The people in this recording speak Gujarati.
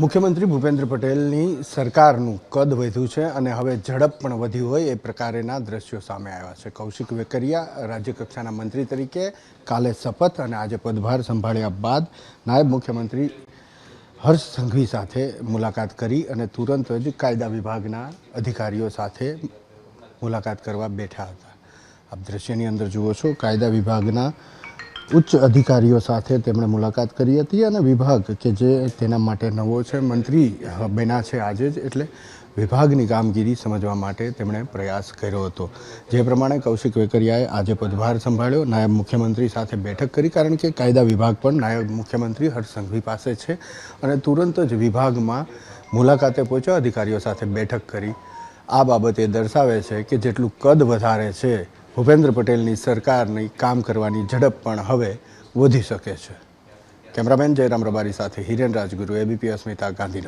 મુખ્યમંત્રી ભૂપેન્દ્ર પટેલની સરકારનું કદ વધ્યું છે અને હવે ઝડપ પણ વધી હોય એ પ્રકારેના દ્રશ્યો સામે આવ્યા છે. કૌશિક વેકરિયા, રાજ્યકક્ષાના મંત્રી તરીકે કાલે શપથ અને આજે પદભાર સંભાળ્યા બાદ નાયબ મુખ્યમંત્રી હર્ષ સંઘવી સાથે મુલાકાત કરી અને તુરંત જ કાયદા વિભાગના અધિકારીઓ સાથે મુલાકાત કરવા બેઠા હતા. આપ દ્રશ્યની અંદર જુઓ છો, કાયદા વિભાગના ઉચ્ચ અધિકારીઓ સાથે તેમણે મુલાકાત કરી હતી અને વિભાગ કે જે તેના માટે નવો છે, મંત્રી બન્યા છે આજે જ એટલે વિભાગની કામગીરી સમજવા માટે તેમણે પ્રયાસ કર્યો હતો. જે પ્રમાણે કૌશિક વેકરિયાએ આજે પદભાર સંભાળ્યો, નાયબ મુખ્યમંત્રી સાથે બેઠક કરી કારણ કે કાયદા વિભાગ પણ નાયબ મુખ્યમંત્રી હર્ષ પાસે છે અને તુરંત જ વિભાગમાં મુલાકાતે પહોંચ્યા, અધિકારીઓ સાથે બેઠક કરી. આ બાબતે દર્શાવે છે કે જેટલું કદ વધારે છે ભૂપેન્દ્ર પટેલની સરકારની કામ કરવાની ઝડપ પણ હવે વધી શકે છે. કેમેરામેન જયરામ રબારી સાથે હિરેન રાજગુરુ એબીપી અસ્મિતા, ગાંધીનગર.